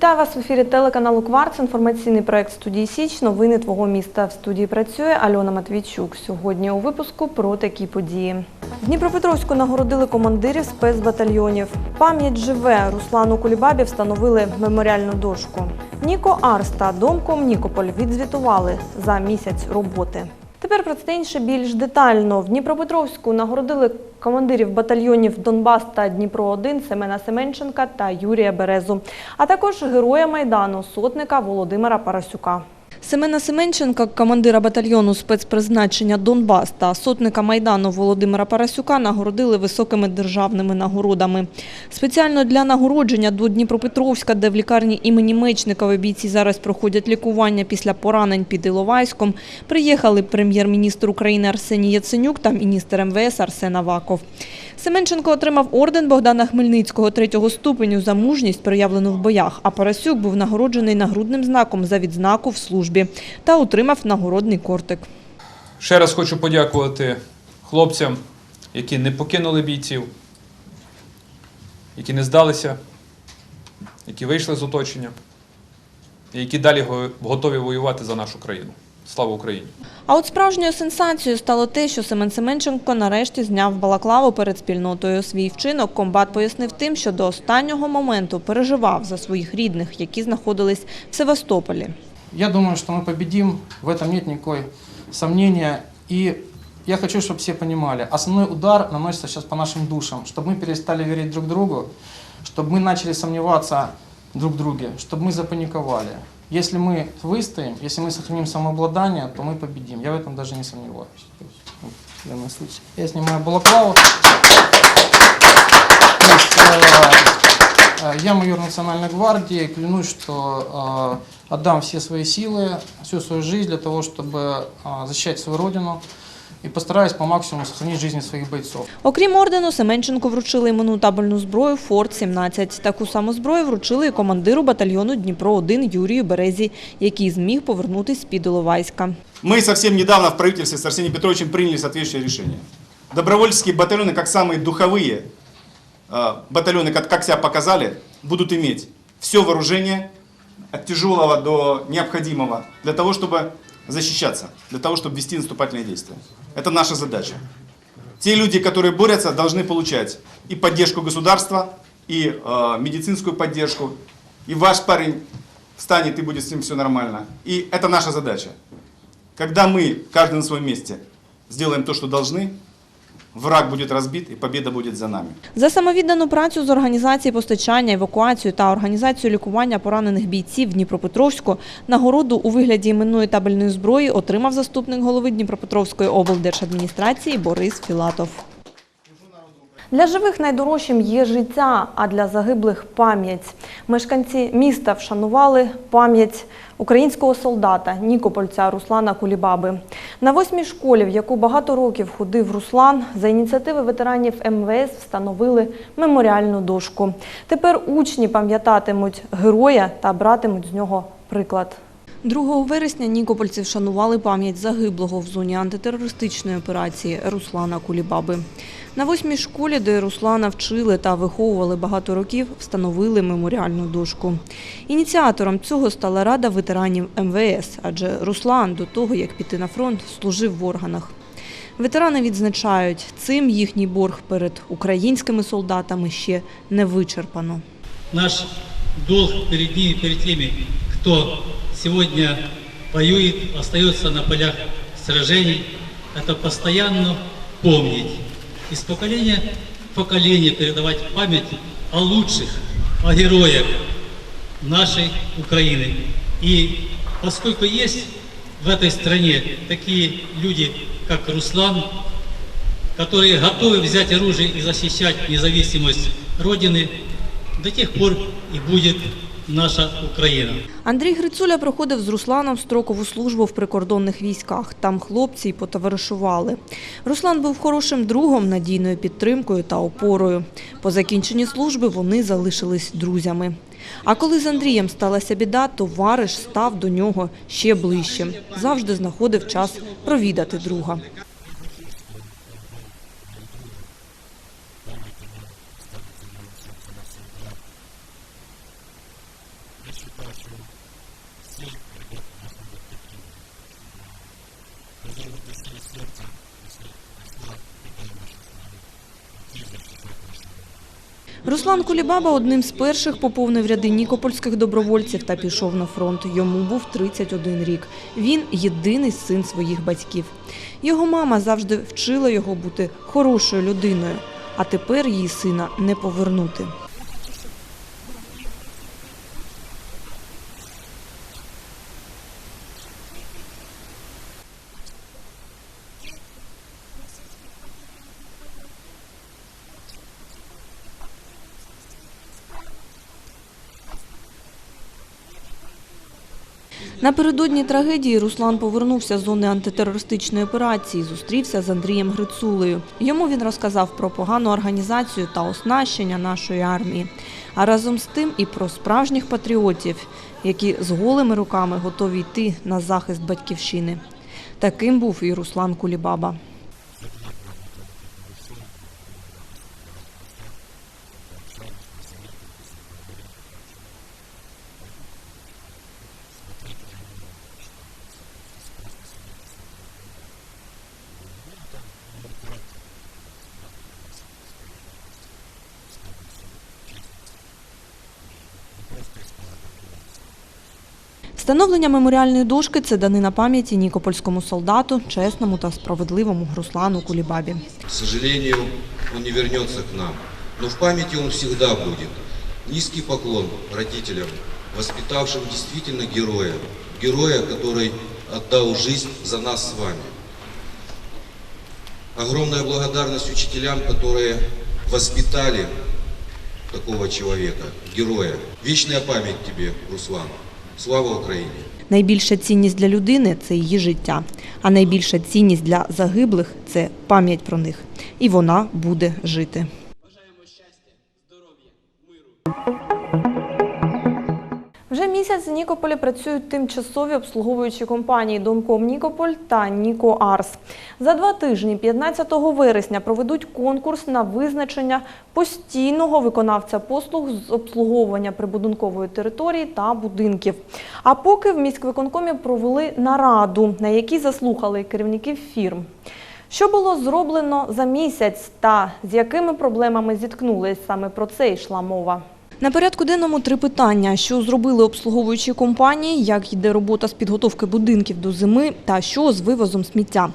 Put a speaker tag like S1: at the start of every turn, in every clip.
S1: вас в ефірі телеканалу Кварц. Інформаційний проект студії Січ. Новини твого міста в студії працює Альона Матвійчук. Сьогодні у випуску про такі події. В Дніпропетровську нагородили командирів спецбатальйонів. Пам'ять живе. Руслану Кулібабі встановили меморіальну дошку. Ніко Арс та Домком Нікополь відзвітували за місяць роботи. Тепер про це інше більш детально. В Дніпропетровську нагородили командирів батальйонів Донбас та Дніпро 1 Семена Семенченка та Юрія Березу, а також героя майдану сотника Володимира Парасюка. Семена Семенченка, командира батальйону спецпризначення Донбас та сотника майдану Володимира Парасюка нагородили високими державними нагородами. Спеціально для нагородження до Дніпропетровська, де в лікарні імені Мечникова бійці зараз проходять лікування після поранень під Іловайськом, приїхали прем'єр-міністр України Арсеній Яценюк та міністр МВС Арсен Аваков. Семенченко отримав орден Богдана Хмельницького третього ступеню за мужність, проявлену в боях, а Парасюк був нагороджений нагрудним знаком за відзнаку в службі та отримав нагородний кортик.
S2: Ще раз хочу подякувати хлопцям, які не покинули бійців, які не здалися, які вийшли з оточення, і які далі готові воювати за нашу країну. Слава Україні!
S1: А от справжньою сенсацією стало те, що Семен Семенченко нарешті зняв балаклаву перед спільнотою. Свій вчинок комбат пояснив тим, що до останнього моменту переживав за своїх рідних, які знаходились в Севастополі.
S3: Я думаю, что мы победим, в этом нет никакой сомнения. И я хочу, чтобы все понимали, основной удар наносится сейчас по нашим душам, чтобы мы перестали верить друг другу, чтобы мы начали сомневаться друг в друге, чтобы мы запаниковали. Если мы выстоим, если мы сохраним самообладание, то мы победим. Я в этом даже не сомневаюсь. То есть, вот, в данном случае. Я снимаю балаклаву. То есть, э, э, Я майор Национальной гвардии, клянусь, что э, отдам все свои силы, всю свою жизнь для того, чтобы э, защищать свою родину и постараюсь по максимуму сохранить жизни своих бойцов.
S1: Окрім ордену, Семенченко вручили іменну табельну зброю «Форт-17». Таку саму зброю вручили і командиру батальйону «Дніпро-1» Юрію Березі, який зміг повернутися з-під Іловайська.
S4: Мы совсем недавно в правительстве с Арсением Петровичем приняли соответствующее решение. Добровольческие батальоны, как самые духовые э, батальоны, как, как себя показали, будут иметь все вооружение от тяжелого до необходимого для того, чтобы защищаться, для того, чтобы вести наступательные действия. Это наша задача. Те люди, которые борются, должны получать и поддержку государства, и э, медицинскую поддержку. И ваш парень встанет, и будет с ним все нормально. И это наша задача. Когда мы, каждый на своем месте, сделаем то, что должны, враг будет разбит, и победа будет за нами.
S1: За самовіддану працю з організації постачання, евакуацію та організацію лікування поранених бійців в Дніпропетровську нагороду у вигляді іменної табельної зброї отримав заступник голови Дніпропетровської облдержадміністрації Борис Філатов. Для живих найдорожчим є життя, а для загиблих пам'ять. Мешканці міста вшанували пам'ять українського солдата Нікопольця Руслана Кулібаби. На восьмій школі, в яку багато років ходив Руслан, за ініціативи ветеранів МВС встановили меморіальну дошку. Тепер учні пам'ятатимуть героя та братимуть з нього приклад. 2 вересня нікопольці вшанували пам'ять загиблого в зоні антитерористичної операції Руслана Кулібаби. На восьмій школі, де Руслана вчили та виховували багато років, встановили меморіальну дошку. Ініціатором цього стала Рада ветеранів МВС, адже Руслан до того, як піти на фронт, служив в органах. Ветерани відзначають, цим їхній борг перед українськими солдатами ще не вичерпано.
S5: Наш долг перед ними, перед теми, кто сегодня воюет, остается на полях сражений, это постоянно помнить. Из поколения в поколение передавать память о лучших, о героях нашей Украины. И поскольку есть в этой стране такие люди, как Руслан, которые готовы взять оружие и защищать независимость Родины, до тех пор и будет наша Украина.
S1: Андрій Грицуля проходив з Русланом строкову службу в прикордонних військах. Там хлопці й потоваришували. Руслан був хорошим другом, надійною підтримкою та опорою. По закінченні служби вони залишились друзями. А коли з Андрієм сталася біда, товариш став до нього ще ближчим. Завжди знаходив час провідати друга. Руслан Кулібаба одним з перших поповнив ряди нікопольських добровольців та пішов на фронт. Йому був 31 рік. Він єдиний син своїх батьків. Його мама завжди вчила його бути хорошою людиною, а тепер її сина не повернути. Напередодні трагедії Руслан повернувся з зони антитерористичної операції, зустрівся з Андрієм Грицулею. Йому він розказав про погану організацію та оснащення нашої армії, а разом з тим і про справжніх патріотів, які з голими руками готові йти на захист батьківщини. Таким був і Руслан Кулібаба. Встановлення меморіальної дошки це данина пам'яті нікопольському солдату, чесному та справедливому Руслану Кулібабі.
S6: К сожалению, он не вернется к нам, но в памяти он всегда будет. Низкий поклон родителям, воспитавшим действительно героя, героя, который отдал жизнь за нас с вами. Огромная благодарность учителям, которые воспитали такого человека, героя. Вечная память тебе, Руслан. Слава Україні!
S1: Найбільша цінність для людини це її життя, а найбільша цінність для загиблих це пам'ять про них. І вона буде жити. Вже місяць в Нікополі працюють тимчасові обслуговуючі компанії Домком Нікополь та Ніко Арс. За два тижні, 15 вересня, проведуть конкурс на визначення постійного виконавця послуг з обслуговування прибудинкової території та будинків. А поки в міськвиконкомі провели нараду, на якій заслухали керівників фірм. Що було зроблено за місяць та з якими проблемами зіткнулись, саме про це йшла мова. На порядку денному три питання: що зробили обслуговуючі компанії, як йде робота з підготовки будинків до зими та що з вивозом сміття.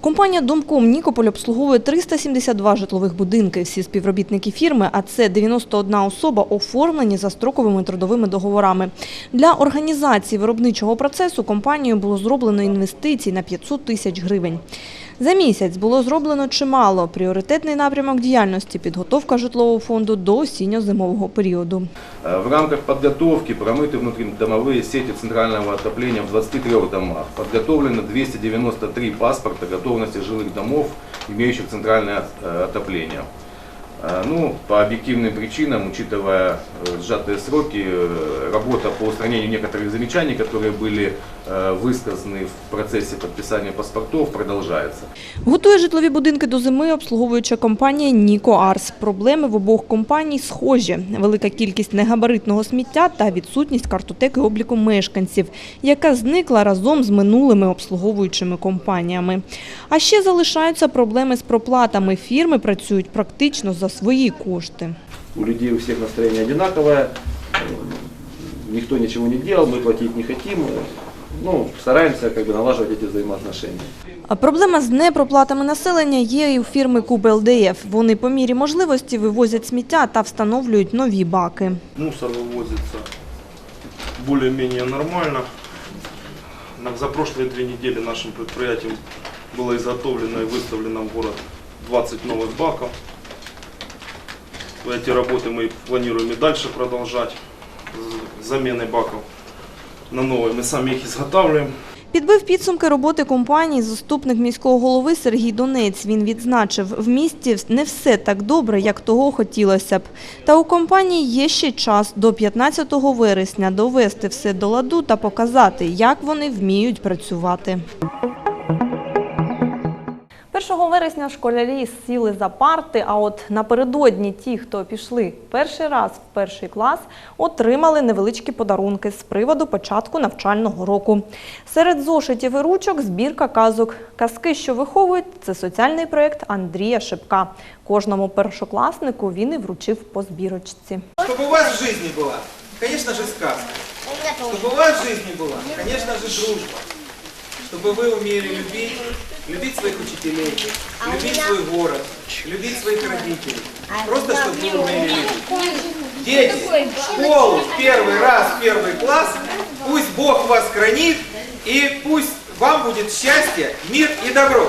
S1: Компанія Домком Нікополь обслуговує 372 житлових будинки. Всі співробітники фірми, а це 91 особа, оформлені за строковими трудовими договорами. Для організації виробничого процесу компанією було зроблено інвестицій на 500 тисяч гривень. За місяць було зроблено чимало. Пріоритетний напрямок діяльності – підготовка житлового фонду до осінньо-зимового періоду.
S7: Э, В рамках подготовки промыты внутридомовые сети центрального отопления в 23 домах. Подготовлено 293 паспорта готовности жилых домов, имеющих центральное э, отопление. Э, Ну, по объективным причинам, учитывая э, сжатые сроки, э, работа по устранению некоторых замечаний, которые были э, высказаны в процессе подписания паспортов, продолжается.
S1: Готує житлові будинки до зими обслуговуюча компанія «Ніко Арс». Проблеми в обох компаній схожі. Велика кількість негабаритного сміття та відсутність картотеки обліку мешканців, яка зникла разом з минулими обслуговуючими компаніями. А ще залишаються проблеми з проплатами. Фірми працюють практично за свої кошти.
S8: у людей у всех настроение одинаковое, э, никто ничего не делал, мы платить не хотим, э, ну, стараемся как бы налаживать эти взаимоотношения.
S1: А Проблема з непроплатами населення є і у фірми Куб ЛДФ. Вони по мірі можливості вивозять сміття та встановлюють нові баки.
S9: Мусор вывозится более-менее нормально. На- За прошлые две недели нашим предприятием было изготовлено и выставлено в город 20 новых баков. Эти работы мы планируем и дальше продолжать. З- Замены баков на новые мы сами их изготавливаем.
S1: Підбив підсумки роботи компанії заступник міського голови Сергій Донець. Він відзначив, в місті не все так добре, як того хотілося б. Та у компанії є ще час до 15 вересня довести все до ладу та показати, як вони вміють працювати. 1 вересня школярі сіли за парти, а от напередодні ті, хто пішли перший раз в перший клас, отримали невеличкі подарунки з приводу початку навчального року. Серед зошитів і ручок збірка казок. Казки, що виховують, це соціальний проєкт Андрія Шипка. Кожному першокласнику він і вручив по збірочці.
S10: Чтобы у вас в жизни была, конечно же, сказка. Чтобы у вас в жизни была, конечно же, дружба. Чтобы вы умели любить, любить своих учителей, любить свой город, любить своих родителей. Просто чтобы вы умели любить. Дети, школу в первый раз, в первый класс, пусть Бог вас хранит, и пусть вам будет счастье, мир и добро.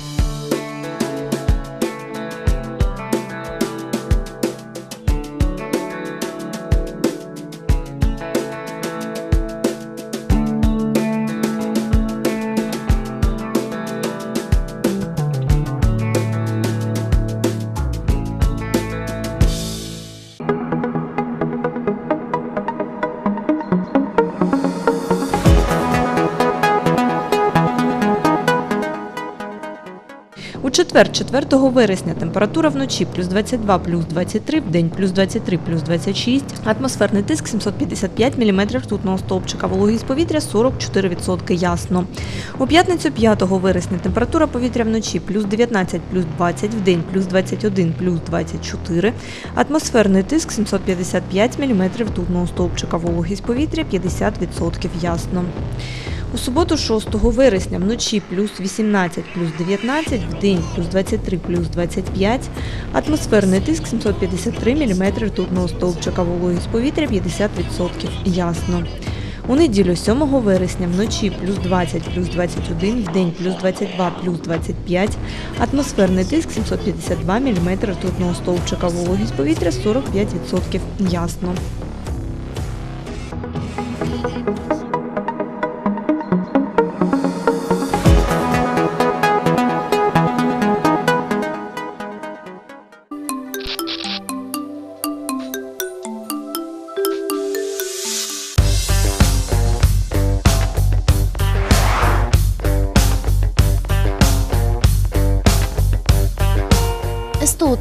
S1: Четвер, 4 вересня, температура вночі плюс 22, плюс 23, в день плюс 23, плюс 26, атмосферний тиск 755 мм ртутного стовпчика, вологість повітря 44% ясно. У п'ятницю 5 вересня температура повітря вночі плюс 19, плюс 20, в день плюс 21, плюс 24, атмосферний тиск 755 мм ртутного стовпчика, вологість повітря 50% ясно. У суботу 6 вересня вночі плюс 18, плюс 19, в день плюс 23, плюс 25, атмосферний тиск 753 мм ртутного стовпчика, вологість повітря 50% ясно. У неділю 7 вересня вночі плюс 20, плюс 21, в день плюс 22, плюс 25, атмосферний тиск 752 мм ртутного стовпчика, вологість повітря 45% ясно.